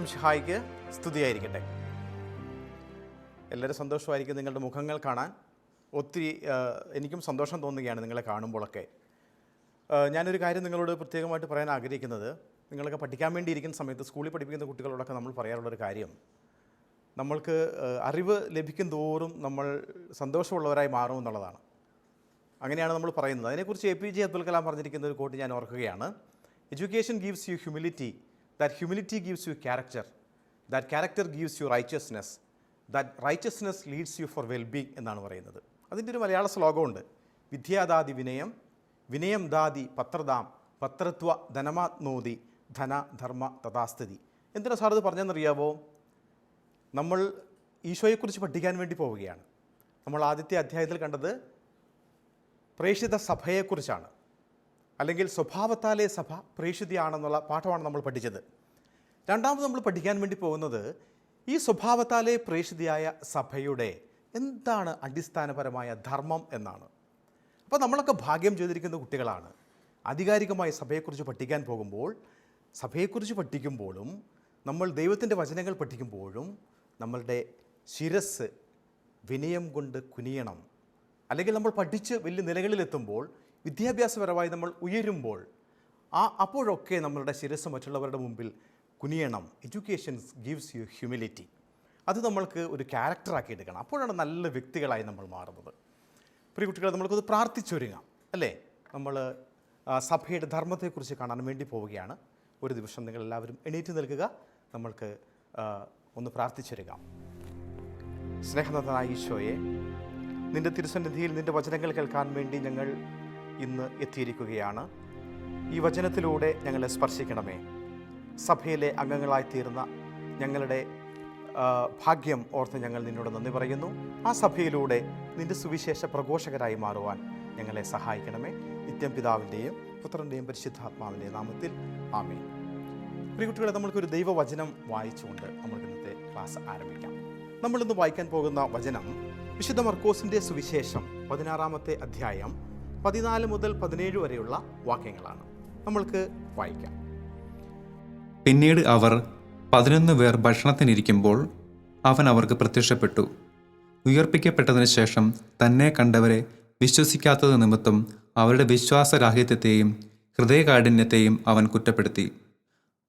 ഈശ്വം ഷിഹായിക്ക് സ്തുതിയായിരിക്കട്ടെ. എല്ലാവരും സന്തോഷമായിരിക്കും നിങ്ങളുടെ മുഖങ്ങൾ കാണാൻ. ഒത്തിരി എനിക്കും സന്തോഷം തോന്നുകയാണ് നിങ്ങളെ കാണുമ്പോഴൊക്കെ. ഞാനൊരു കാര്യം നിങ്ങളോട് പ്രത്യേകമായിട്ട് പറയാൻ ആഗ്രഹിക്കുന്നത്. നിങ്ങളൊക്കെ പഠിക്കാൻ വേണ്ടി ഇരിക്കുന്ന സമയത്ത് സ്കൂളിൽ പഠിപ്പിക്കുന്ന കുട്ടികളോടൊക്കെ നമ്മൾ പറയാറുള്ളൊരു കാര്യം. നമ്മൾക്ക് അറിവ് ലഭിക്കും തോറും നമ്മൾ സന്തോഷമുള്ളവരായി മാറും എന്നുള്ളതാണ്. അങ്ങനെയാണ് നമ്മൾ പറയുന്നത്. അതിനെക്കുറിച്ച് A P J Abdul Kalam പറഞ്ഞിരിക്കുന്ന ഒരു കോട്ട് ഞാൻ ഓർക്കുകയാണ്. Education gives you humility that gives you character, that character gives you righteousness, that righteousness leads you for well-being എന്നാണ് പറയുന്നത്. അതിന്റെ ഒരു മലയാള ശ്ലോകമുണ്ട്. വിദ്യാദാതി വിനയം വിനയം ദാതി പത്രദാം പത്രത്വ ധനമാത്മോതി ധന ധർമ്മ തഥാസ്ഥിതി. എന്തിനാ സാർ ഇത് പറഞ്ഞെന്നറിയാവോ നമ്മൾ ഈശോയെക്കുറിച്ച് പഠിക്കാൻ വേണ്ടി പോവുകയാണ്. നമ്മൾ ആദ്യത്തെ അധ്യായത്തിൽ കണ്ടത് പ്രേക്ഷിത സഭയെക്കുറിച്ചാണ്. അല്ലെങ്കിൽ സ്വഭാവത്താലേ സഭ പ്രേഷിതയാണെന്നുള്ള പാഠമാണ് നമ്മൾ പഠിച്ചത്. രണ്ടാമത് നമ്മൾ പഠിക്കാൻ വേണ്ടി പോകുന്നത് ഈ സ്വഭാവത്താലേ പ്രേഷിതയായ സഭയുടെ എന്താണ് അടിസ്ഥാനപരമായ ധർമ്മം എന്നാണ്. അപ്പോൾ നമ്മളൊക്കെ ഭാഗ്യം ചെയ്തിരിക്കുന്ന കുട്ടികളാണ്. ആധികാരികമായി സഭയെക്കുറിച്ച് പഠിക്കാൻ പോകുമ്പോൾ സഭയെക്കുറിച്ച് പഠിക്കുമ്പോഴും നമ്മൾ ദൈവത്തിന്റെ വചനങ്ങൾ പഠിക്കുമ്പോഴും നമ്മളുടെ ശിരസ് വിനയം കൊണ്ട് കുനിയണം. അല്ലെങ്കിൽ നമ്മൾ പഠിച്ച് വലിയ നിലകളിലെത്തുമ്പോൾ വിദ്യാഭ്യാസപരമായി നമ്മൾ ഉയരുമ്പോൾ ആ അപ്പോഴൊക്കെ നമ്മളുടെ ശിരസ് മറ്റുള്ളവരുടെ മുമ്പിൽ കുനിയണം. എഡ്യൂക്കേഷൻ ഗീവ്സ് യു ഹ്യൂമിലിറ്റി അത് നമ്മൾക്ക് ഒരു ക്യാരക്ടറാക്കി എടുക്കണം. അപ്പോഴാണ് നല്ല വ്യക്തികളായി നമ്മൾ മാറുന്നത്. പ്രിയ കുട്ടികളെ നമ്മൾക്കത് പ്രാർത്ഥിച്ചൊരുങ്ങാം. അല്ലേ? നമ്മൾ സഭയുടെ ധർമ്മത്തെക്കുറിച്ച് കാണാൻ വേണ്ടി പോവുകയാണ്. ഒരു ദിവസം നിങ്ങൾ എല്ലാവരും എണീറ്റ് നൽകുക നമ്മൾക്ക് ഒന്ന് പ്രാർത്ഥിച്ചൊരുങ്ങാം. സ്നേഹനാഥനായ ഈശോയെ നിന്റെ തിരുസന്നിധിയിൽ നിന്റെ വചനങ്ങൾ കേൾക്കാൻ വേണ്ടി ഞങ്ങൾ ഇന്ന് എത്തിയിരിക്കുകയാണ്. ഈ വചനത്തിലൂടെ ഞങ്ങളെ സ്പർശിക്കണമേ. സഭയിലെ അംഗങ്ങളായി തീർന്ന ഞങ്ങളുടെ ഭാഗ്യം ഓർത്ത് ഞങ്ങൾ നിന്നോട് നന്ദി പറയുന്നു. ആ സഭയിലൂടെ നിന്റെ സുവിശേഷ പ്രഘോഷകരായി മാറുവാൻ ഞങ്ങളെ സഹായിക്കണമേ. നിത്യം പിതാവിന്റെയും പുത്രന്റെയും പരിശുദ്ധാത്മാവിന്റെയും നാമത്തിൽ പ്രിയ കുട്ടികളെ നമ്മൾക്കൊരു ദൈവവചനം വായിച്ചുകൊണ്ട് നമ്മൾക്ക് ഇന്നത്തെ ക്ലാസ് ആരംഭിക്കാം. നമ്മളിന്ന് വായിക്കാൻ പോകുന്ന വചനം വിശുദ്ധ മർക്കോസിന്റെ സുവിശേഷം പതിനാറാമത്തെ അധ്യായം പതിനാല് മുതൽ പതിനേഴ് വരെയുള്ള വാക്യങ്ങളാണ്. നമ്മൾക്ക് വായിക്കാം. പിന്നീട് അവർ പതിനൊന്ന് പേർ ഭക്ഷണത്തിനിരിക്കുമ്പോൾ അവൻ അവർക്ക് പ്രത്യക്ഷപ്പെട്ടു. ഉയർപ്പിക്കപ്പെട്ടതിന് ശേഷം തന്നെ കണ്ടവരെ വിശ്വസിക്കാത്തത് നിമിത്തം അവരുടെ വിശ്വാസരാഹിത്യത്തെയും ഹൃദയകാഠിന്യത്തെയും അവൻ കുറ്റപ്പെടുത്തി.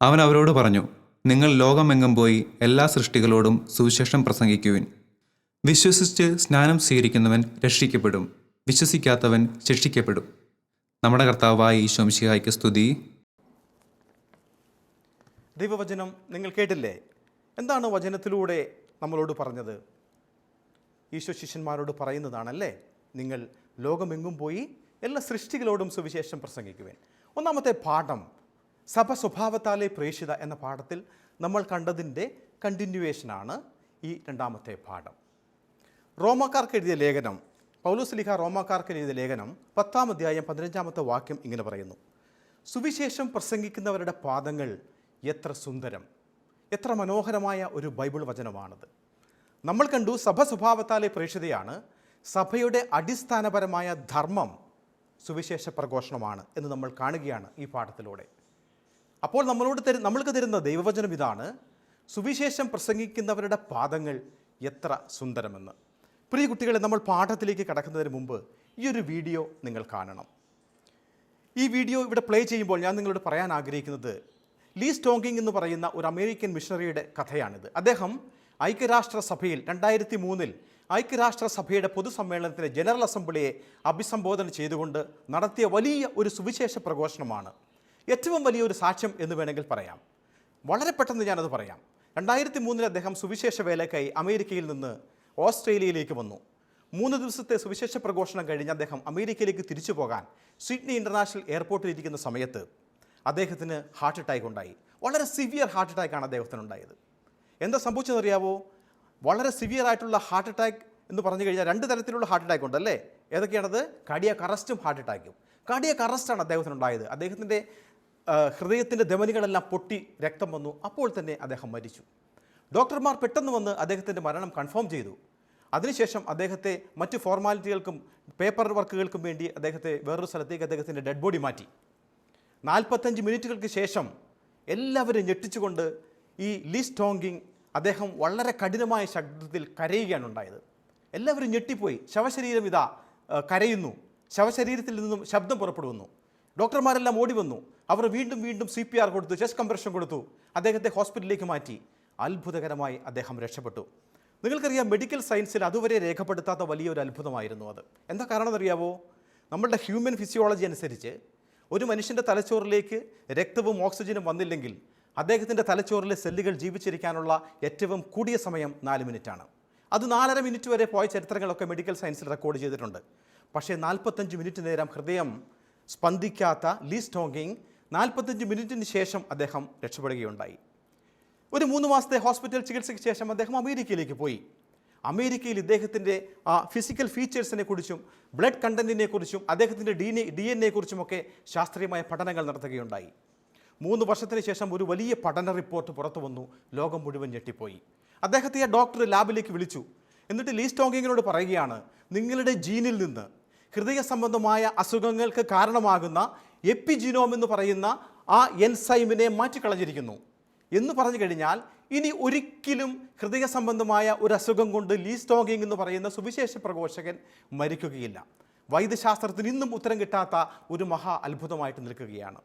അവൻ അവരോട് പറഞ്ഞു നിങ്ങൾ ലോകമെങ്ങും പോയി എല്ലാ സൃഷ്ടികളോടും സുവിശേഷം പ്രസംഗിക്കുവിൻ. വിശ്വസിച്ച് സ്നാനം സ്വീകരിക്കുന്നവൻ രക്ഷിക്കപ്പെടും. വിശ്വസിക്കാത്തവൻ ശിക്ഷിക്കപ്പെടും. നമ്മുടെ കർത്താവായ ഈശോമിശിഹായ്ക്ക് സ്തുതി. ദൈവവചനം നിങ്ങൾ കേട്ടില്ലേ? എന്താണ് വചനത്തിലൂടെ നമ്മളോട് പറഞ്ഞത്? ഈശോ ശിഷ്യന്മാരോട് പറയുന്നതാണല്ലേ? നിങ്ങൾ ലോകമെങ്ങും പോയി എല്ലാ സൃഷ്ടികളോടും സുവിശേഷം പ്രസംഗിക്കുവേൻ. ഒന്നാമത്തെ പാഠം സഭ സ്വഭാവത്താലെ പ്രേക്ഷിത എന്ന പാഠത്തിൽ നമ്മൾ കണ്ടതിന്റെ കണ്ടിന്യൂവേഷനാണ് ഈ രണ്ടാമത്തെ പാഠം. റോമക്കാർക്ക് എഴുതിയ ലേഖനം പൗലോസ് ലിഖ റോമാക്കാർക്ക് എഴുതിയ ലേഖനം പത്താം അധ്യായം പതിനഞ്ചാമത്തെ വാക്യം ഇങ്ങനെ പറയുന്നു. സുവിശേഷം പ്രസംഗിക്കുന്നവരുടെ പാദങ്ങൾ എത്ര സുന്ദരം എത്ര മനോഹരമായ ഒരു ബൈബിൾ വചനമാണത്. നമ്മൾ കണ്ടു സഭ സ്വഭാവത്താലെ പ്രേക്ഷിതയാണ് സഭയുടെ അടിസ്ഥാനപരമായ ധർമ്മം സുവിശേഷ പ്രഘോഷണമാണ് എന്ന് നമ്മൾ കാണുകയാണ് ഈ പാഠത്തിലൂടെ. അപ്പോൾ നമ്മളോട് തരു നമ്മൾക്ക് തരുന്ന ദൈവവചനം ഇതാണ് സുവിശേഷം പ്രസംഗിക്കുന്നവരുടെ പാദങ്ങൾ എത്ര സുന്ദരമെന്ന്. പ്രിയ കുട്ടികളെ നമ്മൾ പാഠത്തിലേക്ക് കടക്കുന്നതിന് മുമ്പ് ഈ ഒരു വീഡിയോ നിങ്ങൾ കാണണം. ഈ വീഡിയോ ഇവിടെ പ്ലേ ചെയ്യുമ്പോൾ ഞാൻ നിങ്ങളോട് പറയാൻ ആഗ്രഹിക്കുന്നത് ലീ സ്റ്റോങ്കിങ് എന്ന് പറയുന്ന ഒരു അമേരിക്കൻ മിഷണറിയുടെ കഥയാണിത്. അദ്ദേഹം ഐക്യരാഷ്ട്രസഭയിൽ രണ്ടായിരത്തി മൂന്നിൽ ഐക്യരാഷ്ട്രസഭയുടെ പൊതുസമ്മേളനത്തിലെ ജനറൽ അസംബ്ലിയെ അഭിസംബോധന ചെയ്തുകൊണ്ട് നടത്തിയ വലിയ ഒരു സുവിശേഷ പ്രഘോഷണമാണ്. ഏറ്റവും വലിയൊരു സാക്ഷ്യം എന്ന് വേണമെങ്കിൽ പറയാം. വളരെ പെട്ടെന്ന് ഞാനത് പറയാം. രണ്ടായിരത്തി മൂന്നിൽ അദ്ദേഹം സുവിശേഷ വേലക്കായി അമേരിക്കയിൽ നിന്ന് ഓസ്ട്രേലിയയിലേക്ക് വന്നു. മൂന്ന് ദിവസത്തെ സുവിശേഷ പ്രഘോഷണം കഴിഞ്ഞ് അദ്ദേഹം അമേരിക്കയിലേക്ക് തിരിച്ചു പോകാൻ സിഡ്നി ഇന്റർനാഷണൽ എയർപോർട്ടിൽ ഇരിക്കുന്ന സമയത്ത് അദ്ദേഹത്തിന് ഹാർട്ട് അറ്റാക്ക് ഉണ്ടായി. വളരെ സിവിയർ ഹാർട്ട് അറ്റാക്കാണ് അദ്ദേഹത്തിന് ഉണ്ടായത് എന്താ സംഭവിച്ചതെന്നറിയാവോ? വളരെ സിവിയർ ആയിട്ടുള്ള ഹാർട്ട് അറ്റാക്ക് എന്ന് പറഞ്ഞു കഴിഞ്ഞാൽ രണ്ട് തരത്തിലുള്ള ഹാർട്ട് അറ്റാക്ക് ഉണ്ട് അല്ലേ? ഏതൊക്കെയാണത്? കാർഡിയാക്ക് അറസ്റ്റും ഹാർട്ട് അറ്റാക്കും. കാർഡിയാക്ക് അറസ്റ്റാണ് അദ്ദേഹത്തിന് ഉണ്ടായത് അദ്ദേഹത്തിന്റെ ഹൃദയത്തിന്റെ ധമനികളെല്ലാം പൊട്ടി രക്തം വന്നു. അപ്പോൾ തന്നെ അദ്ദേഹം മരിച്ചു. ഡോക്ടർമാർ പെട്ടെന്ന് വന്ന് അദ്ദേഹത്തിന്റെ മരണം കൺഫേം ചെയ്തു. അതിനുശേഷം അദ്ദേഹത്തെ മറ്റ് ഫോർമാലിറ്റികൾക്കും പേപ്പർ വർക്കുകൾക്കും വേണ്ടി അദ്ദേഹത്തെ വേറൊരു സ്ഥലത്തേക്ക് അദ്ദേഹത്തിന്റെ ഡെഡ് ബോഡി മാറ്റി. നാൽപ്പത്തഞ്ച് മിനിറ്റുകൾക്ക് ശേഷം എല്ലാവരും ഞെട്ടിച്ചുകൊണ്ട് ഈ ലീസ് ടോങ്കിങ് അദ്ദേഹം വളരെ കഠിനമായ ശബ്ദത്തിൽ കരയുകയാണ് ഉണ്ടായത്. എല്ലാവരും ഞെട്ടിപ്പോയി. ശവശരീരം ഇതാ കരയുന്നു. ശവശരീരത്തിൽ നിന്നും ശബ്ദം പുറപ്പെടുന്നു. ഡോക്ടർമാരെല്ലാം ഓടി വന്നു. അവർ വീണ്ടും വീണ്ടും സി പി ആർ കൊടുത്തു ചെസ്റ്റ് കംപ്രഷൻ കൊടുത്തു. അദ്ദേഹത്തെ ഹോസ്പിറ്റലിലേക്ക് മാറ്റി. അത്ഭുതകരമായി അദ്ദേഹം രക്ഷപ്പെട്ടു. നിങ്ങൾക്കറിയാം മെഡിക്കൽ സയൻസിൽ അതുവരെ രേഖപ്പെടുത്താത്ത വലിയൊരു അത്ഭുതമായിരുന്നു അത്. എന്താ കാരണം അറിയാവോ? നമ്മളുടെ ഹ്യൂമൻ ഫിസിയോളജി അനുസരിച്ച് ഒരു മനുഷ്യന്റെ തലച്ചോറിലേക്ക് രക്തവും ഓക്സിജനും വന്നില്ലെങ്കിൽ അദ്ദേഹത്തിന്റെ തലച്ചോറിലെ സെല്ലുകൾ ജീവിച്ചിരിക്കാനുള്ള ഏറ്റവും കൂടിയ സമയം നാല് മിനിറ്റാണ്. അത് നാലര മിനിറ്റ് വരെ പോയ ചരിത്രങ്ങളൊക്കെ മെഡിക്കൽ സയൻസിൽ റെക്കോർഡ് ചെയ്തിട്ടുണ്ട്. പക്ഷേ നാൽപ്പത്തഞ്ച് മിനിറ്റ് നേരം ഹൃദയം സ്പന്ദിക്കാത്ത ലീസ് ടോങ്കിങ് നാൽപ്പത്തഞ്ച് മിനിറ്റിന് ശേഷം അദ്ദേഹം രക്ഷപ്പെടുകയുണ്ടായി. ഒരു മൂന്ന് മാസത്തെ ഹോസ്പിറ്റൽ ചികിത്സയ്ക്ക് ശേഷം അദ്ദേഹം അമേരിക്കയിലേക്ക് പോയി. അമേരിക്കയിൽ ഇദ്ദേഹത്തിന്റെ ആ ഫിസിക്കൽ ഫീച്ചേഴ്സിനെ കുറിച്ചും ബ്ലഡ് കണ്ടന്റിനെ കുറിച്ചും അദ്ദേഹത്തിന്റെ ഡി ഡി എൻ എ കുറിച്ചുമൊക്കെ ശാസ്ത്രീയമായ പഠനങ്ങൾ നടത്തുകയുണ്ടായി. മൂന്ന് വർഷത്തിന് ശേഷം ഒരു വലിയ പഠന റിപ്പോർട്ട് പുറത്തു വന്നു. ലോകം മുഴുവൻ ഞെട്ടിപ്പോയി. അദ്ദേഹത്തെ ആ ഡോക്ടർ ലാബിലേക്ക് വിളിച്ചു. എന്നിട്ട് ലീ സ്റ്റോങ്കിങ്ങിനോട് പറയുകയാണ് നിങ്ങളുടെ ജീനിൽ നിന്ന് ഹൃദയ സംബന്ധമായ അസുഖങ്ങൾക്ക് കാരണമാകുന്ന എപ്പിജിനോം എന്ന് പറയുന്ന ആ എൻസൈമിനെ മാറ്റിക്കളഞ്ഞിരിക്കുന്നു. എന്ന് പറഞ്ഞു കഴിഞ്ഞാൽ ഇനി ഒരിക്കലും ഹൃദയ സംബന്ധമായ ഒരു അസുഖം കൊണ്ട് ലീ സ്റ്റോഗിങ് എന്ന് പറയുന്ന സുവിശേഷ പ്രഘോഷകൻ മരിക്കുകയില്ല. വൈദ്യശാസ്ത്രത്തിന് ഇന്നും ഉത്തരം കിട്ടാത്ത ഒരു മഹാ അത്ഭുതമായിട്ട് നിൽക്കുകയാണ്.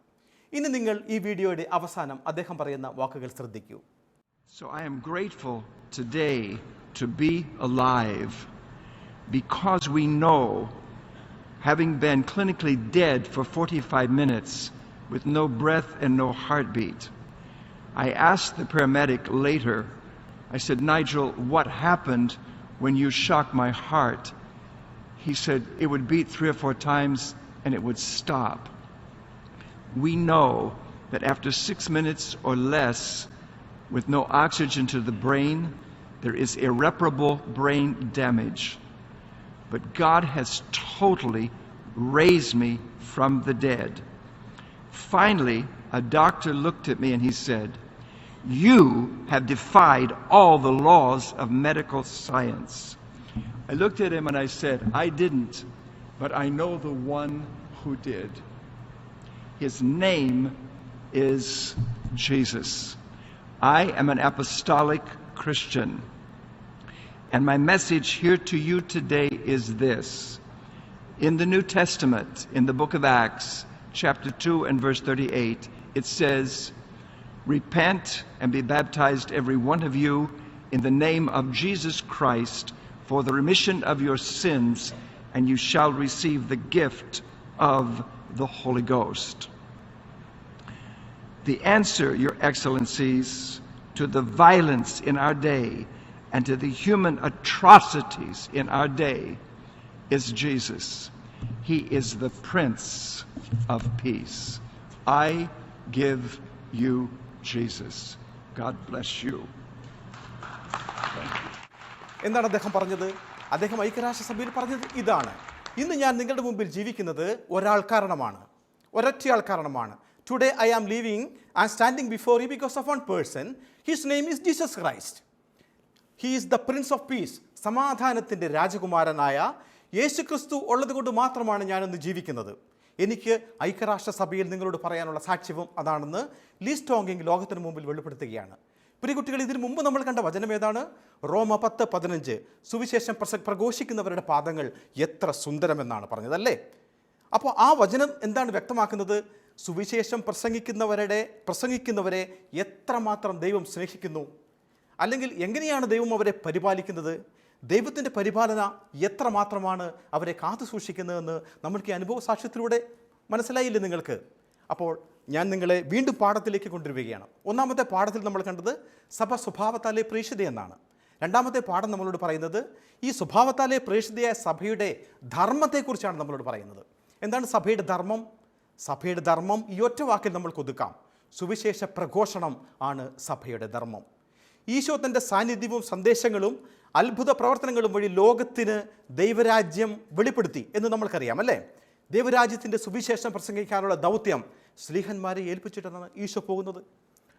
ഇനി നിങ്ങൾ ഈ വീഡിയോയുടെ അവസാനം അദ്ദേഹം പറയുന്ന വാക്കുകൾ ശ്രദ്ധിക്കൂ. So I am grateful today to be alive because we know, having been clinically dead for 45 minutes with no breath and no heartbeat, I asked the paramedic later, I said, Nigel, what happened when you shocked my heart? He said, it would beat three or four times and it would stop. We know that after six minutes or less, with no oxygen to the brain, there is irreparable brain damage. But God has totally raised me from the dead. Finally, a doctor looked at me and he said, You have defied all the laws of medical science. I looked at him and I said, I didn't, but I know the one who did. His name is Jesus. I am an apostolic Christian. And my message here to you today is this. In the New Testament, in the book of Acts, chapter 2 and verse 38, it says, Repent and be baptized, every one of you, in the name of Jesus Christ, for the remission of your sins, and you shall receive the gift of the Holy Ghost. The answer, Your Excellencies, to the violence in our day and to the human atrocities in our day is Jesus. He is the Prince of Peace. I give you Jesus. God bless you എന്താണ് അദ്ദേഹം പറഞ്ഞത്? അദ്ദേഹം ഐക്യരാഷ്ട്രസഭയിൽ പറഞ്ഞത് ഇതാണ്. ഇന്ന് ഞാൻ നിങ്ങളുടെ മുമ്പിൽ ജീവിക്കുന്നത് ഒരാൾ കാരണമാണ്. ഒരൊറ്റയാൾ കാരണമാണ്. Today I am living I am standing before you because of one person his name is Jesus Christ he is the prince of peace സമാധാനത്തിന്റെ രാജകുമാരനായ യേശുക്രിസ്തു ഉള്ളത് കൊണ്ട് മാത്രമാണ് ഞാനിന്ന് ജീവിക്കുന്നത്. എനിക്ക് ഐക്യരാഷ്ട്രസഭയിൽ നിങ്ങളോട് പറയാനുള്ള സാക്ഷ്യവും അതാണെന്ന് ലീസ് ടോങ്കിങ് ലോകത്തിന് മുമ്പിൽ വെളിപ്പെടുത്തുകയാണ്. പ്രിയകുട്ടികൾ ഇതിനു മുമ്പ് നമ്മൾ കണ്ട വചനം ഏതാണ്? റോമ പത്ത് പതിനഞ്ച്. സുവിശേഷം പ്രസ പ്രഘോഷിക്കുന്നവരുടെ പാദങ്ങൾ എത്ര സുന്ദരമെന്നാണ് പറഞ്ഞതല്ലേ? അപ്പോൾ ആ വചനം എന്താണ് വ്യക്തമാക്കുന്നത്? സുവിശേഷം പ്രസംഗിക്കുന്നവരുടെ പ്രസംഗിക്കുന്നവരെ എത്രമാത്രം ദൈവം സ്നേഹിക്കുന്നു? അല്ലെങ്കിൽ എങ്ങനെയാണ് ദൈവം അവരെ പരിപാലിക്കുന്നത്? ദൈവത്തിന്റെ പരിപാലന എത്രമാത്രമാണ് അവരെ കാത്തു സൂക്ഷിക്കുന്നതെന്ന് നമ്മൾക്ക് അനുഭവ സാക്ഷ്യത്തിലൂടെ മനസ്സിലായില്ലേ നിങ്ങൾക്ക്? അപ്പോൾ ഞാൻ നിങ്ങളെ വീണ്ടും പാഠത്തിലേക്ക് കൊണ്ടുവരികയാണ്. ഒന്നാമത്തെ പാഠത്തിൽ നമ്മൾ കണ്ടത് സഭ സ്വഭാവത്താലെ പ്രേക്ഷിത എന്നാണ്. രണ്ടാമത്തെ പാഠം നമ്മളോട് പറയുന്നത് ഈ സ്വഭാവത്താലെ പ്രേക്ഷിതയായ സഭയുടെ ധർമ്മത്തെക്കുറിച്ചാണ് നമ്മളോട് പറയുന്നത്. എന്താണ് സഭയുടെ ധർമ്മം? സഭയുടെ ധർമ്മം ഈ ഒറ്റ വാക്കിൽ നമ്മൾ കൊതുക്കാം. സുവിശേഷ പ്രഘോഷണം ആണ് സഭയുടെ ധർമ്മം. ഈശോ തന്റെ സാന്നിധ്യവും സന്ദേശങ്ങളും അത്ഭുത പ്രവർത്തനങ്ങളും വഴി ലോകത്തിന് ദൈവരാജ്യം വെളിപ്പെടുത്തി എന്ന് നമ്മൾക്കറിയാം അല്ലേ? ദൈവരാജ്യത്തിന്റെ സുവിശേഷം പ്രസംഗിക്കാനുള്ള ദൗത്യം സ്ലീഹന്മാരെ ഏൽപ്പിച്ചിട്ടാണ് ഈശോ പോകുന്നത്.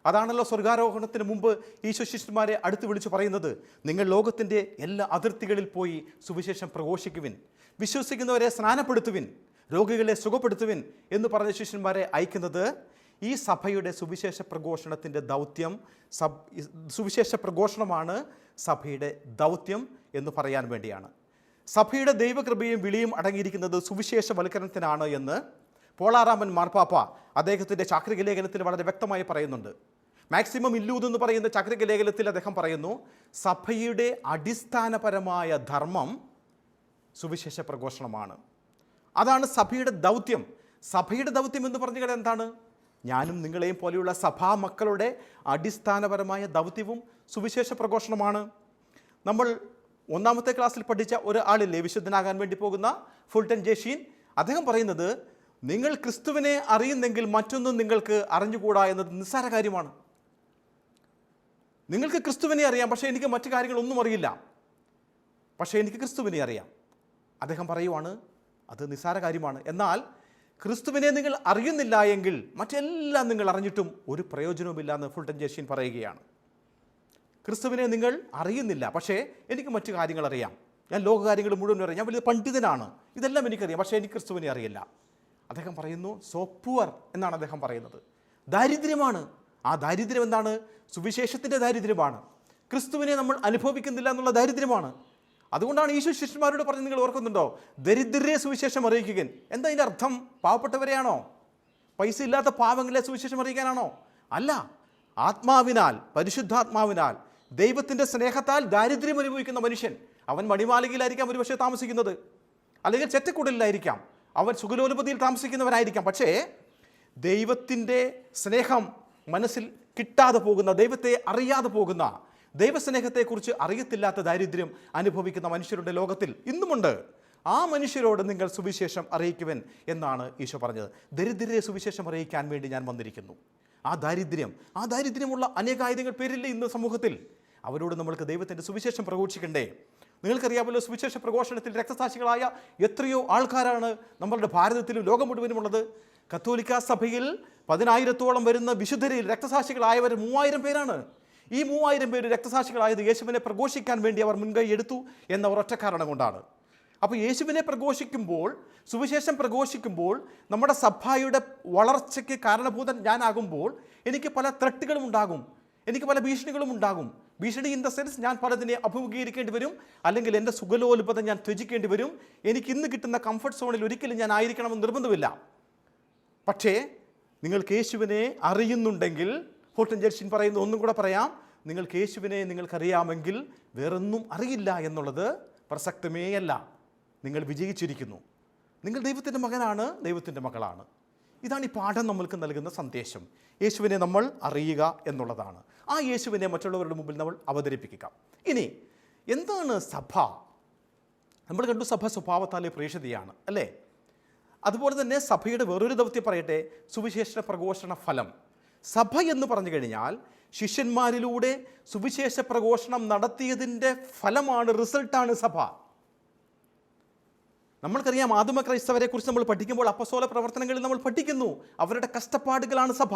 അതാണല്ലോ സ്വർഗാരോഹണത്തിന് മുമ്പ് ഈശോ ശിഷ്യന്മാരെ അടുത്ത് വിളിച്ചു പറയുന്നത് നിങ്ങൾ ലോകത്തിന്റെ എല്ലാ അതിർത്തികളിൽ പോയി സുവിശേഷം പ്രഘോഷിക്കുവിൻ വിശ്വസിക്കുന്നവരെ സ്നാനപ്പെടുത്തുവിൻ രോഗികളെ സുഖപ്പെടുത്തുവിൻ എന്ന് പറഞ്ഞ ശിഷ്യന്മാരെ അയക്കുന്നത് ഈ സഭയുടെ സുവിശേഷ പ്രഘോഷണത്തിന്റെ ദൗത്യം സബ് സുവിശേഷ പ്രഘോഷണമാണ് സഭയുടെ ദൗത്യം എന്ന് പറയാൻ വേണ്ടിയാണ്. സഭയുടെ ദൈവകൃപയും വിളിയും അടങ്ങിയിരിക്കുന്നത് സുവിശേഷ സുവിശേഷവൽക്കരണത്തിനാണ് എന്ന് പോളാറാമൻ മാർപ്പാപ്പ അദ്ദേഹത്തിന്റെ ചാക്രിക ലേഖനത്തിൽ വളരെ വ്യക്തമായി പറയുന്നുണ്ട്. മാക്സിമം ഇല്ലൂത് എന്ന് പറയുന്ന ചാക്രിക ലേഖനത്തിൽ അദ്ദേഹം പറയുന്നു സഭയുടെ അടിസ്ഥാനപരമായ ധർമ്മം സുവിശേഷ പ്രഘോഷണമാണ്. അതാണ് സഭയുടെ ദൗത്യം. സഭയുടെ ദൗത്യം എന്ന് പറഞ്ഞാൽ എന്താണ്? ഞാനും നിങ്ങളെയും പോലെയുള്ള സഭാ മക്കളുടെ അടിസ്ഥാനപരമായ ദൗത്യവും സുവിശേഷ പ്രഘോഷണമാണ്. നമ്മൾ ഒന്നാമത്തെ ക്ലാസ്സിൽ പഠിച്ച ഒരാളില്ലേ വിശുദ്ധനാകാൻ വേണ്ടി പോകുന്ന ഫുൾട്ടൻ ജേഷീൻ? അദ്ദേഹം പറയുന്നത് നിങ്ങൾ ക്രിസ്തുവിനെ അറിയുന്നെങ്കിൽ മറ്റൊന്നും നിങ്ങൾക്ക് അറിഞ്ഞുകൂടാ എന്നത് നിസ്സാര കാര്യമാണ്. നിങ്ങൾക്ക് ക്രിസ്തുവിനെ അറിയാം പക്ഷേ എനിക്ക് മറ്റു കാര്യങ്ങളൊന്നും അറിയില്ല. പക്ഷേ എനിക്ക് ക്രിസ്തുവിനെ അറിയാം. അദ്ദേഹം പറയുവാണ് അത് നിസ്സാര കാര്യമാണ്. എന്നാൽ ക്രിസ്തുവിനെ നിങ്ങൾ അറിയുന്നില്ല എങ്കിൽ മറ്റെല്ലാം നിങ്ങൾ അറിഞ്ഞിട്ടും ഒരു പ്രയോജനവുമില്ല എന്ന് ഫുൾട്ടൻ ജേഷ്യൻ പറയുകയാണ്. ക്രിസ്തുവിനെ നിങ്ങൾ അറിയുന്നില്ല. പക്ഷേ എനിക്ക് മറ്റു കാര്യങ്ങൾ അറിയാം. ഞാൻ ലോകകാര്യങ്ങൾ മുഴുവൻ അറിയാം. ഞാൻ വലിയ പണ്ഡിതനാണ്. ഇതെല്ലാം എനിക്കറിയാം. പക്ഷേ എനിക്ക് ക്രിസ്തുവിനെ അറിയില്ല. അദ്ദേഹം പറയുന്നു സോ പുവർ എന്നാണ് അദ്ദേഹം പറയുന്നത്. ദാരിദ്ര്യമാണ്. ആ ദാരിദ്ര്യം എന്താണ്? സുവിശേഷത്തിന്റെ ദാരിദ്ര്യമാണ്. ക്രിസ്തുവിനെ നമ്മൾ അനുഭവിക്കുന്നില്ല എന്നുള്ള ദാരിദ്ര്യമാണ്. അതുകൊണ്ടാണ് ഈശോ ശിഷ്യന്മാരോട് പറഞ്ഞ് നിങ്ങൾ ഓർക്കുന്നുണ്ടോ? ദരിദ്രരെ സുവിശേഷം അറിയിക്കുക എന്താ ഇതിന്റെ അർത്ഥം? പാവപ്പെട്ടവരെയാണോ? പൈസ ഇല്ലാത്ത പാവങ്ങളെ സുവിശേഷം അറിയിക്കാനാണോ? അല്ല. ആത്മാവിനാൽ പരിശുദ്ധാത്മാവിനാൽ ദൈവത്തിന്റെ സ്നേഹത്താൽ ദാരിദ്ര്യം അനുഭവിക്കുന്ന മനുഷ്യൻ അവൻ മണിമാളികയിലായിരിക്കാം ഒരുപക്ഷെ താമസിക്കുന്നത്. അല്ലെങ്കിൽ ചെറ്റക്കുടലിലായിരിക്കാം. അവൻ സുഖലോലുപതിയിൽ താമസിക്കുന്നവനായിരിക്കാം. പക്ഷേ ദൈവത്തിന്റെ സ്നേഹം മനസ്സിൽ കിട്ടാതെ പോകുന്ന ദൈവത്തെ അറിയാതെ പോകുന്ന ദൈവസ്നേഹത്തെക്കുറിച്ച് അറിയത്തില്ലാത്ത ദാരിദ്ര്യം അനുഭവിക്കുന്ന മനുഷ്യരുടെ ലോകത്തിൽ ഇന്നുമുണ്ട്. ആ മനുഷ്യരോട് നിങ്ങൾ സുവിശേഷം അറിയിക്കുവൻ എന്നാണ് ഈശോ പറഞ്ഞത്. ദരിദ്രരെ സുവിശേഷം അറിയിക്കാൻ വേണ്ടി ഞാൻ വന്നിരിക്കുന്നു. ആ ദാരിദ്ര്യം ആ ദാരിദ്ര്യമുള്ള അനേകായിരങ്ങൾ പേരില്ലേ ഇന്ന് സമൂഹത്തിൽ? അവരോട് നമ്മൾക്ക് ദൈവത്തിന്റെ സുവിശേഷം പ്രഘോഷിക്കണ്ടേ? നിങ്ങൾക്കറിയാമല്ലോ സുവിശേഷ പ്രഘോഷണത്തിൽ രക്തസാക്ഷികളായ എത്രയോ ആൾക്കാരാണ് നമ്മളുടെ ഭാരതത്തിലും ലോകം മുഴുവനുമുള്ളത്. കത്തോലിക്ക സഭയിൽ പതിനായിരത്തോളം വരുന്ന വിശുദ്ധരിൽ രക്തസാക്ഷികളായവർ മൂവായിരം പേരാണ്. ഈ മൂവായിരം പേര് രക്തസാക്ഷികളായത് യേശുവിനെ പ്രഘോഷിക്കാൻ വേണ്ടി അവർ മുൻകൈ എടുത്തു എന്ന ഒരൊറ്റ കാരണം കൊണ്ടാണ്. അപ്പോൾ യേശുവിനെ പ്രഘോഷിക്കുമ്പോൾ സുവിശേഷം പ്രഘോഷിക്കുമ്പോൾ നമ്മുടെ സഭയുടെ വളർച്ചയ്ക്ക് കാരണഭൂതൻ ഞാനാകുമ്പോൾ എനിക്ക് പല ത്രട്ടുകളും ഉണ്ടാകും. എനിക്ക് പല ഭീഷണികളും ഉണ്ടാകും. ഭീഷണി ഇൻ ദ സെൻസ് ഞാൻ പലതിനെ അഭിമുഖീകരിക്കേണ്ടി വരും. അല്ലെങ്കിൽ എന്റെ സുഖലോലുപത ഞാൻ ത്യജിക്കേണ്ടി വരും. എനിക്ക് ഇന്ന് കിട്ടുന്ന കംഫർട്ട് സോണിൽ ഒരിക്കലും ഞാൻ ആയിരിക്കണമെന്ന് നിർബന്ധമില്ല. പക്ഷേ നിങ്ങൾക്ക് യേശുവിനെ അറിയുന്നുണ്ടെങ്കിൽ ഹോട്ടൻ ജർഷിൻ പറയുന്ന ഒന്നും കൂടെ പറയാം. നിങ്ങൾക്ക് യേശുവിനെ നിങ്ങൾക്കറിയാമെങ്കിൽ വേറൊന്നും അറിയില്ല എന്നുള്ളത് പ്രസക്തമേയല്ല. നിങ്ങൾ വിജയിച്ചിരിക്കുന്നു. നിങ്ങൾ ദൈവത്തിന്റെ മകനാണ് ദൈവത്തിന്റെ മകളാണ്. ഇതാണ് ഈ പാഠം നമ്മൾക്ക് നൽകുന്ന സന്ദേശം. യേശുവിനെ നമ്മൾ അറിയുക എന്നുള്ളതാണ്. ആ യേശുവിനെ മറ്റുള്ളവരുടെ മുമ്പിൽ നമ്മൾ അവതരിപ്പിക്കുക. ഇനി എന്താണ് സഭ? നമ്മൾ കണ്ടു സഭ സ്വഭാവത്താലെ പ്രേക്ഷിതയാണ് അല്ലേ? അതുപോലെ തന്നെ സഭയുടെ വേറൊരു ദൗത്യം പറയട്ടെ. സുവിശേഷ പ്രഘോഷണ ഫലം. സഭ എന്ന് പറഞ്ഞു കഴിഞ്ഞാൽ ശിഷ്യന്മാരിലൂടെ സുവിശേഷ പ്രഘോഷണം നടത്തിയതിന്റെ ഫലമാണ് റിസൾട്ടാണ് സഭ. നമ്മൾക്കറിയാം ആദിമ ക്രൈസ്തവരെ കുറിച്ച് നമ്മൾ പഠിക്കുമ്പോൾ അപ്പസോല പ്രവർത്തനങ്ങളിൽ നമ്മൾ പഠിക്കുന്നു. അവരുടെ കഷ്ടപ്പാടുകളാണ് സഭ.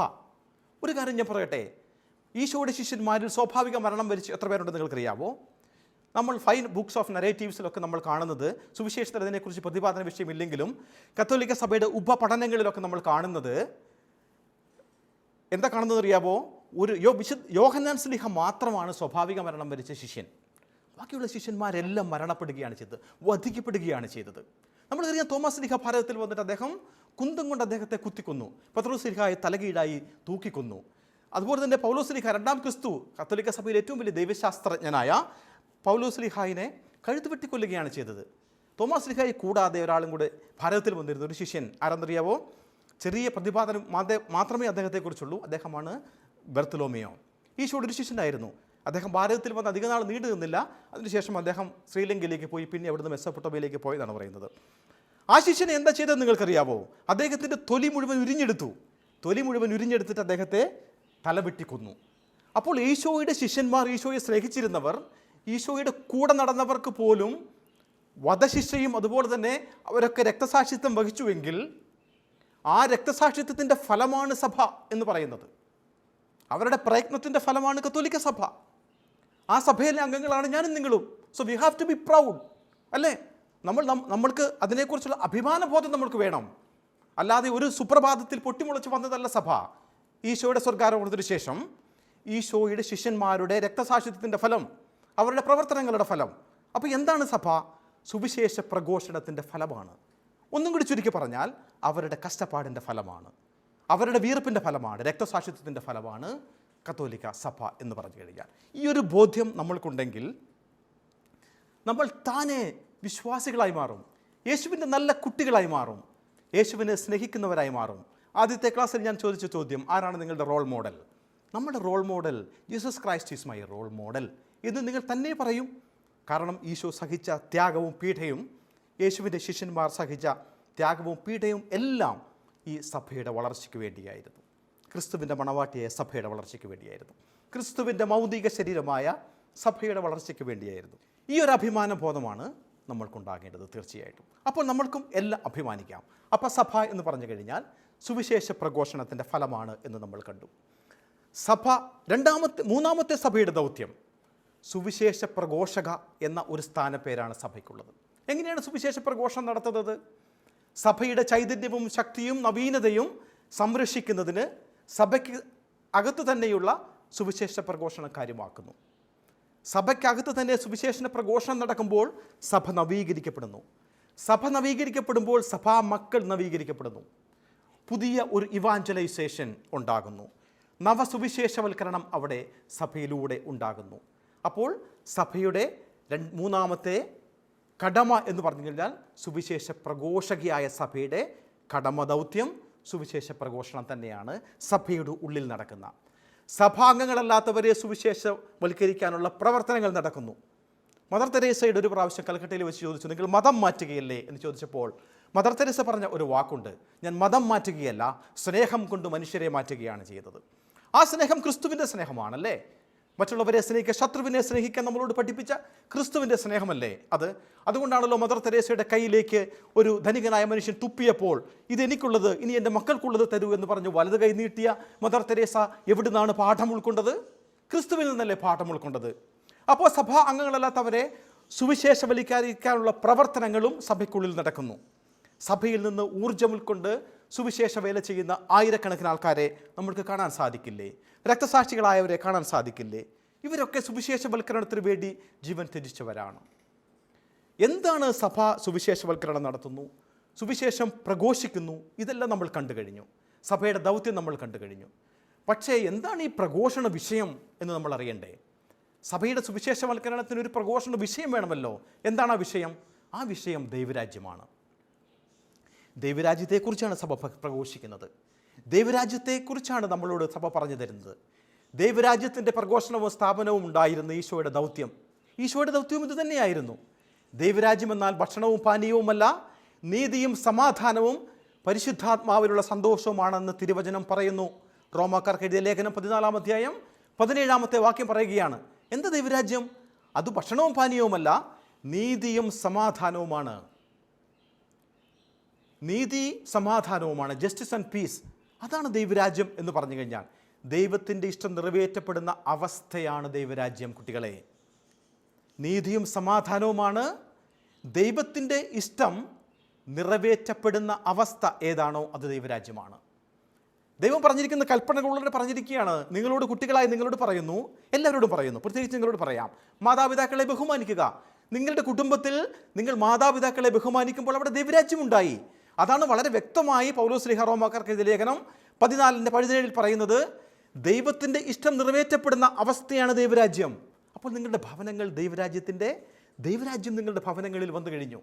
ഒരു കാര്യം ഞാൻ പറയട്ടെ. ഈശോയുടെ ശിഷ്യന്മാരിൽ സ്വാഭാവിക മരണം വരിച്ച് എത്ര പേരുണ്ട് നിങ്ങൾക്കറിയാവോ? നമ്മൾ ഫൈൻ ബുക്സ് ഓഫ് നരേറ്റീവ്സിലൊക്കെ നമ്മൾ കാണുന്നത് സുവിശേഷത്തിൽ അതിനെക്കുറിച്ച് പ്രതിപാദന വിഷയമില്ലെങ്കിലും കത്തോലിക്ക സഭയുടെ ഉപപഠനങ്ങളിലൊക്കെ നമ്മൾ കാണുന്നത് എന്താ കാണുന്നത് അറിയാമോ ഒരു യോ വിശു യോഹന്നാൻ സ്ലിഹ മാത്രമാണ് സ്വാഭാവിക മരണം വരിച്ച ശിഷ്യൻ. ബാക്കിയുള്ള ശിഷ്യന്മാരെല്ലാം മരണപ്പെടുകയാണ് ചെയ്തത് വധിക്കപ്പെടുകയാണ് ചെയ്തത്. നമ്മൾ നമ്മളറിയാം തോമസ് ലിഹ ഭാരതത്തിൽ വന്നിട്ട് അദ്ദേഹം കുന്തം കൊണ്ട് അദ്ദേഹത്തെ കുത്തിക്കൊന്നു. പത്രോസ് സ്ലിഹായെ തലകീഴായി തൂക്കിക്കൊന്നു. അതുപോലെ തന്നെ പൗലോസ് സ്ലിഹ രണ്ടാം ക്രിസ്തു കത്തോലിക്ക സഭയിൽ ഏറ്റവും വലിയ ദൈവശാസ്ത്രജ്ഞനായ പൗലോസ് സ്ലിഹായിനെ കഴുത്ത് വെട്ടിക്കൊല്ലുകയാണ് ചെയ്തത്. തോമസ് ലിഹായി കൂടാതെ ഒരാളും കൂടെ ഭാരതത്തിൽ വന്നിരുന്ന ഒരു ശിഷ്യൻ ആരെന്നറിയാവോ? ചെറിയ പ്രതിപാദനം മാതേ- മാത്രമേ അദ്ദേഹത്തെക്കുറിച്ചുള്ളൂ. അദ്ദേഹമാണ് ബെർത്തലോമിയോ. ഈശോയുടെ ഒരു ശിഷ്യനായിരുന്നു അദ്ദേഹം ഭാരതത്തിൽ വന്ന് അധിക നാൾ നീണ്ടു നിന്നില്ല. അതിനുശേഷം അദ്ദേഹം ശ്രീലങ്കയിലേക്ക് പോയി. പിന്നെ അവിടുന്ന് മെസ്സപ്പൊട്ടോമയിലേക്ക് പോയതാണ് പറയുന്നത്. ആ ശിഷ്യനെ എന്താ ചെയ്തതെന്ന് നിങ്ങൾക്കറിയാവോ? അദ്ദേഹത്തിന്റെ തൊലി മുഴുവൻ ഉരിഞ്ഞെടുത്തു. തൊലി മുഴുവൻ ഉരിഞ്ഞെടുത്തിട്ട് അദ്ദേഹത്തെ തലവെട്ടി കൊന്നു അപ്പോൾ ഈശോയുടെ ശിഷ്യന്മാർ ഈശോയെ സ്നേഹിച്ചിരുന്നവർ ഈശോയുടെ കൂടെ നടന്നവർക്ക് പോലും വധശിക്ഷയും അതുപോലെ തന്നെ അവരൊക്കെ രക്തസാക്ഷിത്വം വഹിച്ചുവെങ്കിൽ ആ രക്തസാക്ഷിത്വത്തിന്റെ ഫലമാണ് സഭ എന്ന് പറയുന്നത്. അവരുടെ പ്രയത്നത്തിന്റെ ഫലമാണ് കത്തോലിക്ക സഭ. ആ സഭയിലെ അംഗങ്ങളാണ് ഞാനും നിങ്ങളും. So we have to be proud അല്ലേ? നമ്മൾ നമ്മൾക്ക് അതിനെക്കുറിച്ചുള്ള അഭിമാനബോധം നമ്മൾക്ക് വേണം. അല്ലാതെ ഒരു സുപ്രഭാതത്തിൽ പൊട്ടിമുളച്ച് വന്നതല്ല സഭ. ഈശോയുടെ സ്വർഗാരോഹണത്തിന് ശേഷം ഈശോയുടെ ശിഷ്യന്മാരുടെ രക്തസാക്ഷിത്വത്തിന്റെ ഫലം അവരുടെ പ്രവർത്തനങ്ങളുടെ ഫലം. അപ്പോൾ എന്താണ് സഭ? സുവിശേഷ പ്രഘോഷണത്തിന്റെ ഫലമാണ്. ഒന്നും കൂടി ചുരുക്കി പറഞ്ഞാൽ അവരുടെ കഷ്ടപ്പാടിന്റെ ഫലമാണ്. അവരുടെ വീർപ്പിന്റെ ഫലമാണ്. രക്തസാക്ഷിത്വത്തിന്റെ ഫലമാണ് കത്തോലിക്ക സഭ എന്ന് പറഞ്ഞു കഴിഞ്ഞാൽ. ഈ ഒരു ബോധ്യം നമ്മൾക്കുണ്ടെങ്കിൽ നമ്മൾ താനെ വിശ്വാസികളായി മാറും. യേശുവിന്റെ നല്ല കുട്ടികളായി മാറും. യേശുവിനെ സ്നേഹിക്കുന്നവരായി മാറും. ആദ്യത്തെ ക്ലാസ്സിൽ ഞാൻ ചോദിച്ച ചോദ്യം ആരാണ് നിങ്ങളുടെ റോൾ മോഡൽ? നമ്മുടെ role model Jesus Christ is my role model എന്ന് നിങ്ങൾ തന്നെ പറയും. കാരണം ഈശോ സഹിച്ച ത്യാഗവും പീഠയും യേശുവിന്റെ ശിഷ്യന്മാർ സഹിച്ച ത്യാഗവും പീഠയും എല്ലാം ഈ സഭയുടെ വളർച്ചയ്ക്ക് വേണ്ടിയായിരുന്നു. ക്രിസ്തുവിന്റെ മണവാട്ടിയായ സഭയുടെ വളർച്ചയ്ക്ക് വേണ്ടിയായിരുന്നു. ക്രിസ്തുവിന്റെ മൗതിക ശരീരമായ സഭയുടെ വളർച്ചയ്ക്ക് വേണ്ടിയായിരുന്നു. ഈ ഒരു അഭിമാന ബോധമാണ് നമ്മൾക്കുണ്ടാകേണ്ടത് തീർച്ചയായിട്ടും. അപ്പോൾ നമ്മൾക്കും എല്ലാം അഭിമാനിക്കാം. അപ്പോൾ സഭ എന്ന് പറഞ്ഞു കഴിഞ്ഞാൽ സുവിശേഷ പ്രഘോഷണത്തിന്റെ ഫലമാണ് എന്ന് നമ്മൾ കണ്ടു. സഭ രണ്ടാമത്തെ മൂന്നാമത്തെ സഭയുടെ ദൗത്യം സുവിശേഷ പ്രഘോഷക എന്ന ഒരു സ്ഥാനപ്പേരാണ് സഭയ്ക്കുള്ളത്. എങ്ങനെയാണ് സുവിശേഷ പ്രഘോഷണം നടത്തുന്നത്? സഭയുടെ ചൈതന്യവും ശക്തിയും നവീനതയും സംരക്ഷിക്കുന്നതിന് സഭയ്ക്ക് അകത്ത് തന്നെയുള്ള സുവിശേഷ പ്രഘോഷണം കാര്യമാക്കുന്നു. സഭയ്ക്കകത്ത് തന്നെ സുവിശേഷ പ്രഘോഷണം നടക്കുമ്പോൾ സഭ നവീകരിക്കപ്പെടുന്നു. സഭ നവീകരിക്കപ്പെടുമ്പോൾ സഭാ മക്കൾ നവീകരിക്കപ്പെടുന്നു. പുതിയ ഒരു ഇവാഞ്ചലൈസേഷൻ ഉണ്ടാകുന്നു. നവസുവിശേഷവൽക്കരണം അവിടെ സഭയിലൂടെ ഉണ്ടാകുന്നു. അപ്പോൾ സഭയുടെ മൂന്നാമത്തെ കടമ എന്ന് പറഞ്ഞു കഴിഞ്ഞാൽ സുവിശേഷ പ്രഘോഷകയായ സഭയുടെ കടമ ദൗത്യം സുവിശേഷ പ്രഘോഷണം തന്നെയാണ് സഭയുടെ ഉള്ളിൽ നടക്കുന്ന. സഭാംഗങ്ങളല്ലാത്തവരെ സുവിശേഷവൽക്കരിക്കാനുള്ള പ്രവർത്തനങ്ങൾ നടക്കുന്നു. മദർ തെരേസയുടെ ഒരു പ്രാവശ്യം കൽക്കട്ടയിൽ വെച്ച് ചോദിച്ചു നിങ്ങൾ മതം മാറ്റുകയല്ലേ? എന്ന് ചോദിച്ചപ്പോൾ മദർ തെരേസ പറഞ്ഞ ഒരു വാക്കുണ്ട് ഞാൻ മതം മാറ്റുകയല്ല സ്നേഹം കൊണ്ട് മനുഷ്യരെ മാറ്റുകയാണ് ചെയ്തത്. ആ സ്നേഹം ക്രിസ്തുവിന്റെ സ്നേഹമാണല്ലേ? മറ്റുള്ളവരെ സ്നേഹിക്കുക ശത്രുവിനെ സ്നേഹിക്കാൻ നമ്മളോട് പഠിപ്പിച്ച ക്രിസ്തുവിന്റെ സ്നേഹമല്ലേ അത്? അതുകൊണ്ടാണല്ലോ മദർ തെരേസയുടെ കയ്യിലേക്ക് ഒരു ധനികനായ മനുഷ്യൻ തുപ്പിയപ്പോൾ ഇതെനിക്കുള്ളത് ഇനി എന്റെ മക്കൾക്കുള്ളത് തരൂ എന്ന് പറഞ്ഞ് വലത് കൈ നീട്ടിയ മദർ തെരേസ എവിടുന്നാണ് പാഠം ഉൾക്കൊണ്ടത്? ക്രിസ്തുവിൽ നിന്നല്ലേ പാഠം ഉൾക്കൊണ്ടത്. അപ്പോൾ സഭാ അംഗങ്ങളല്ലാത്തവരെ സുവിശേഷവലിക്കാതിരിക്കാനുള്ള പ്രവർത്തനങ്ങളും സഭയ്ക്കുള്ളിൽ നടക്കുന്നു. സഭയിൽ നിന്ന് ഊർജം ഉൾക്കൊണ്ട് സുവിശേഷ വേല ചെയ്യുന്ന ആയിരക്കണക്കിന് ആൾക്കാരെ നമ്മൾക്ക് കാണാൻ സാധിക്കില്ലേ? രക്തസാക്ഷികളായവരെ കാണാൻ സാധിക്കില്ലേ? ഇവരൊക്കെ സുവിശേഷവൽക്കരണത്തിന് വേണ്ടി ജീവൻ ത്യജിച്ചവരാണ്. എന്താണ് സഭ സുവിശേഷവൽക്കരണം നടത്തുന്നു? സുവിശേഷം പ്രഘോഷിക്കുന്നു. ഇതെല്ലാം നമ്മൾ കണ്ടു കഴിഞ്ഞു. സഭയുടെ ദൗത്യം നമ്മൾ കണ്ടു കഴിഞ്ഞു. പക്ഷേ എന്താണ് ഈ പ്രഘോഷണ വിഷയം എന്ന് നമ്മൾ അറിയണ്ടേ? സഭയുടെ സുവിശേഷവൽക്കരണത്തിന് ഒരു പ്രഘോഷണ വിഷയം വേണമല്ലോ. എന്താണ് ആ വിഷയം? ആ വിഷയം ദൈവരാജ്യമാണ്. ദൈവരാജ്യത്തെക്കുറിച്ചാണ് സഭ പ്ര- പ്രഘോഷിക്കുന്നത്. ദൈവരാജ്യത്തെക്കുറിച്ചാണ് നമ്മളോട് സഭ പറഞ്ഞു തരുന്നത്. ദൈവരാജ്യത്തിന്റെ പ്രഘോഷണവും സ്ഥാപനവും ഉണ്ടായിരുന്ന ഈശോയുടെ ദൗത്യം. ഈശോയുടെ ദൗത്യവും ഇത് തന്നെയായിരുന്നു. ദൈവരാജ്യം എന്നാൽ ഭക്ഷണവും പാനീയവുമല്ല നീതിയും സമാധാനവും പരിശുദ്ധാത്മാവിലുള്ള സന്തോഷവുമാണെന്ന് തിരുവചനം പറയുന്നു. റോമാക്കാർക്ക് എഴുതിയ ലേഖനം പതിനാലാം അധ്യായം പതിനേഴാമത്തെ വാക്യം പറയുകയാണ്. എന്ത് ദൈവരാജ്യം? അത് ഭക്ഷണവും പാനീയവുമല്ല നീതിയും സമാധാനവുമാണ്. നീതി സമാധാനവുമാണ് ജസ്റ്റിസ് ആൻഡ് പീസ് അതാണ് ദൈവരാജ്യം എന്ന് പറഞ്ഞു കഴിഞ്ഞാൽ. ദൈവത്തിന്റെ ഇഷ്ടം നിറവേറ്റപ്പെടുന്ന അവസ്ഥയാണ് ദൈവരാജ്യം കുട്ടികളെ. നീതിയും സമാധാനവുമാണ്. ദൈവത്തിന്റെ ഇഷ്ടം നിറവേറ്റപ്പെടുന്ന അവസ്ഥ ഏതാണോ അത് ദൈവരാജ്യമാണ്. ദൈവം പറഞ്ഞിരിക്കുന്ന കൽപ്പനകളോട് പറഞ്ഞിരിക്കുകയാണ്. നിങ്ങളോട് കുട്ടികളായി നിങ്ങളോട് പറയുന്നു. എല്ലാവരോടും പറയുന്നു. പ്രത്യേകിച്ച് നിങ്ങളോട് പറയാം. മാതാപിതാക്കളെ ബഹുമാനിക്കുക. നിങ്ങളുടെ കുടുംബത്തിൽ നിങ്ങൾ മാതാപിതാക്കളെ ബഹുമാനിക്കുമ്പോൾ അവിടെ ദൈവരാജ്യമുണ്ടായി അതാണ് വളരെ വ്യക്തമായി പൗലോസ് ലിഹ റോമാക്കാർക്ക് എഴുതിയ ലേഖനം. പതിനാലിന്റെ പതിനേഴിൽ പറയുന്നത് ദൈവത്തിന്റെ ഇഷ്ടം നിറവേറ്റപ്പെടുന്ന അവസ്ഥയാണ് ദൈവരാജ്യം. അപ്പോൾ നിങ്ങളുടെ ഭവനങ്ങൾ ദൈവരാജ്യത്തിന്റെ ദൈവരാജ്യം നിങ്ങളുടെ ഭവനങ്ങളിൽ വന്നു കഴിഞ്ഞു.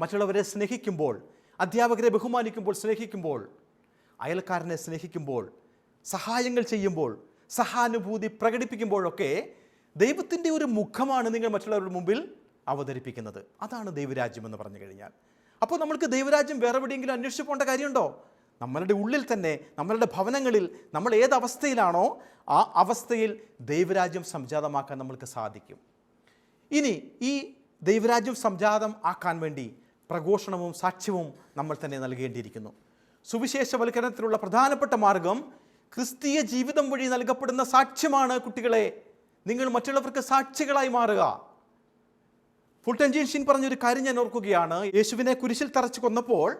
മറ്റുള്ളവരെ സ്നേഹിക്കുമ്പോൾ അധ്യാപകരെ ബഹുമാനിക്കുമ്പോൾ സ്നേഹിക്കുമ്പോൾ അയൽക്കാരനെ സ്നേഹിക്കുമ്പോൾ സഹായങ്ങൾ ചെയ്യുമ്പോൾ സഹാനുഭൂതി പ്രകടിപ്പിക്കുമ്പോഴൊക്കെ ദൈവത്തിന്റെ ഒരു മുഖമാണ് നിങ്ങൾ മറ്റുള്ളവരുടെ മുമ്പിൽ അവതരിപ്പിക്കുന്നത്. അതാണ് ദൈവരാജ്യം എന്ന് പറഞ്ഞു കഴിഞ്ഞാൽ. അപ്പോൾ നമ്മൾക്ക് ദൈവരാജ്യം വേറെ എവിടെയെങ്കിലും അന്വേഷിച്ച് പോകേണ്ട കാര്യമുണ്ടോ? നമ്മളുടെ ഉള്ളിൽ തന്നെ നമ്മളുടെ ഭവനങ്ങളിൽ നമ്മൾ ഏത് അവസ്ഥയിലാണോ ആ അവസ്ഥയിൽ ദൈവരാജ്യം സംജാതമാക്കാൻ നമ്മൾക്ക് സാധിക്കും. ഇനി ഈ ദൈവരാജ്യം സംജാതം ആക്കാൻ വേണ്ടി പ്രഘോഷണവും സാക്ഷ്യവും നമ്മൾ തന്നെ നൽകേണ്ടിയിരിക്കുന്നു. സുവിശേഷവൽക്കരണത്തിലുള്ള പ്രധാനപ്പെട്ട മാർഗം ക്രിസ്തീയ ജീവിതം വഴി നൽകപ്പെടുന്ന സാക്ഷ്യമാണ് കുട്ടികളെ. നിങ്ങൾ മറ്റുള്ളവർക്ക് സാക്ഷികളായി മാറുക. ഫുൾട്ടൻജീൻഷിൻ പറഞ്ഞൊരു കാര്യം ഞാൻ ഓർക്കുകയാണ്. യേശുവിനെ കുരിശിൽ തറച്ച് കൊന്നപ്പോൾ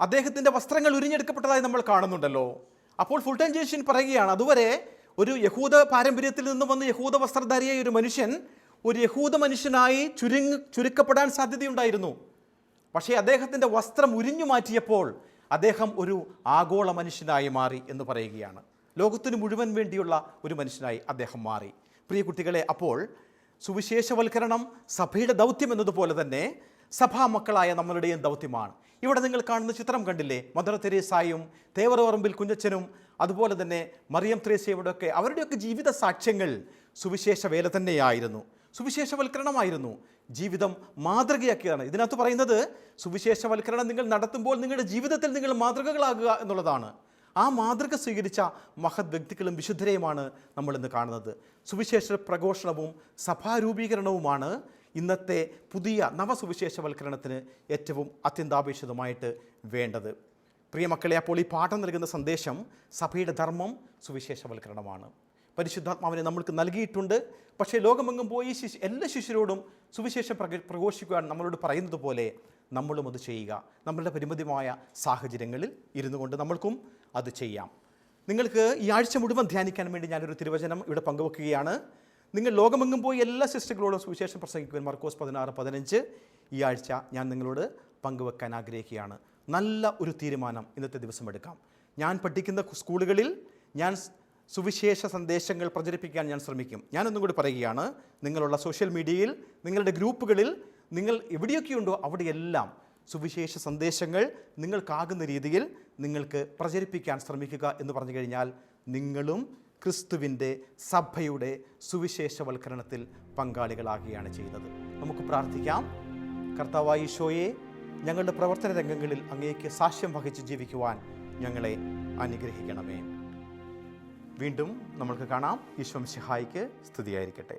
അദ്ദേഹത്തിന്റെ വസ്ത്രങ്ങൾ ഉരിഞ്ഞെടുക്കപ്പെട്ടതായി നമ്മൾ കാണുന്നുണ്ടല്ലോ. അപ്പോൾ ഫുൾ ടൈം ജേഷൻ പറയുകയാണ് അതുവരെ ഒരു യഹൂദ പാരമ്പര്യത്തിൽ നിന്ന് വന്ന യഹൂദ വസ്ത്രധാരിയായ ഒരു മനുഷ്യൻ ഒരു യഹൂദ മനുഷ്യനായി ചുരുങ്ങ ചുരുക്കപ്പെടാൻ സാധ്യതയുണ്ടായിരുന്നു. പക്ഷേ അദ്ദേഹത്തിന്റെ വസ്ത്രം ഉരിഞ്ഞു മാറ്റിയപ്പോൾ അദ്ദേഹം ഒരു ആഗോള മനുഷ്യനായി മാറി എന്ന് പറയുകയാണ്. ലോകത്തിന് മുഴുവൻ വേണ്ടിയുള്ള ഒരു മനുഷ്യനായി അദ്ദേഹം മാറി. പ്രിയ കുട്ടികളെ അപ്പോൾ സുവിശേഷവൽക്കരണം സഭയുടെ ദൗത്യം എന്നതുപോലെ തന്നെ സഭാ മക്കളായ നമ്മളുടെയും ദൗത്യമാണ്. ഇവിടെ നിങ്ങൾ കാണുന്ന ചിത്രം കണ്ടില്ലേ? മദർ തെരേസായും തേവറവറമ്പിൽ കുഞ്ഞച്ചനും അതുപോലെ തന്നെ മറിയം ത്രേസ്യയുടെയൊക്കെ അവരുടെയൊക്കെ ജീവിത സാക്ഷ്യങ്ങൾ സുവിശേഷ വേല തന്നെയായിരുന്നു. സുവിശേഷവൽക്കരണമായിരുന്നു. ജീവിതം മാതൃകയാക്കിയതാണ്. ഇതിനകത്ത് പറയുന്നത് സുവിശേഷവൽക്കരണം നിങ്ങൾ നടത്തുമ്പോൾ നിങ്ങളുടെ ജീവിതത്തിൽ നിങ്ങൾ മാതൃകകളാകുക എന്നുള്ളതാണ്. ആ മാതൃക സ്വീകരിച്ച മഹത് വ്യക്തികളും വിശുദ്ധരെയുമാണ് നമ്മൾ ഇന്ന് കാണുന്നത്. സുവിശേഷ പ്രഘോഷണവും സഭാരൂപീകരണവുമാണ് ഇന്നത്തെ പുതിയ നവസുവിശേഷവൽക്കരണത്തിന് ഏറ്റവും അത്യന്താപേക്ഷിതമായിട്ട് വേണ്ടത്. പ്രിയമക്കളെ അപ്പോൾ ഈ പാഠം നൽകുന്ന സന്ദേശം സഭയുടെ ധർമ്മം സുവിശേഷവൽക്കരണമാണ്. പരിശുദ്ധാത്മാവിനെ നമ്മൾക്ക് നൽകിയിട്ടുണ്ട്. പക്ഷേ ലോകമെങ്ങും പോയി ശിശു എല്ലാ ശിശുരോടും സുവിശേഷം പ്രക പ്രഘോഷിക്കുവാൻ നമ്മളോട് പറയുന്നത് പോലെ നമ്മളും അത് ചെയ്യുക. നമ്മളുടെ പരിമിതമായ സാഹചര്യങ്ങളിൽ ഇരുന്നു കൊണ്ട് നമ്മൾക്കും അത് ചെയ്യാം. നിങ്ങൾക്ക് ഈ ആഴ്ച മുഴുവൻ ധ്യാനിക്കാൻ വേണ്ടി ഞാനൊരു തിരുവചനം ഇവിടെ പങ്കുവെക്കുകയാണ്. നിങ്ങൾ ലോകമെങ്ങും പോയി എല്ലാ സിസ്റ്ററുകളോടും സുവിശേഷം പ്രസംഗിക്കുവാൻ മർക്കോസ് പതിനാറ് പതിനഞ്ച് ഈ ആഴ്ച ഞാൻ നിങ്ങളോട് പങ്കുവെക്കാൻ ആഗ്രഹിക്കുകയാണ്. നല്ല ഒരു തീരുമാനം ഇന്നത്തെ ദിവസം എടുക്കാം. ഞാൻ പഠിക്കുന്ന സ്കൂളുകളിൽ ഞാൻ സുവിശേഷ സന്ദേശങ്ങൾ പ്രചരിപ്പിക്കാൻ ഞാൻ ശ്രമിക്കും. ഞാനൊന്നും കൂടി പറയുകയാണ് നിങ്ങളുള്ള സോഷ്യൽ മീഡിയയിൽ നിങ്ങളുടെ ഗ്രൂപ്പുകളിൽ നിങ്ങൾ എവിടെയൊക്കെയുണ്ടോ അവിടെയെല്ലാം സുവിശേഷ സന്ദേശങ്ങൾ നിങ്ങൾക്കാകുന്ന രീതിയിൽ നിങ്ങൾക്ക് പ്രചരിപ്പിക്കാൻ ശ്രമിക്കുക എന്ന് പറഞ്ഞു കഴിഞ്ഞാൽ നിങ്ങളും ക്രിസ്തുവിന്റെ സഭയുടെ സുവിശേഷവൽക്കരണത്തിൽ പങ്കാളികളാകുകയാണ് ചെയ്യുന്നത്. നമുക്ക് പ്രാർത്ഥിക്കാം. കർത്താവായിഷോയെ ഞങ്ങളുടെ പ്രവർത്തന രംഗങ്ങളിൽ അങ്ങേക്ക് സാക്ഷ്യം വഹിച്ച് ജീവിക്കുവാൻ ഞങ്ങളെ അനുഗ്രഹിക്കണമേ. വീണ്ടും നമ്മൾക്ക് കാണാം. ഈശ്വം ശിഹായിക്ക് സ്തുതിയായിരിക്കട്ടെ.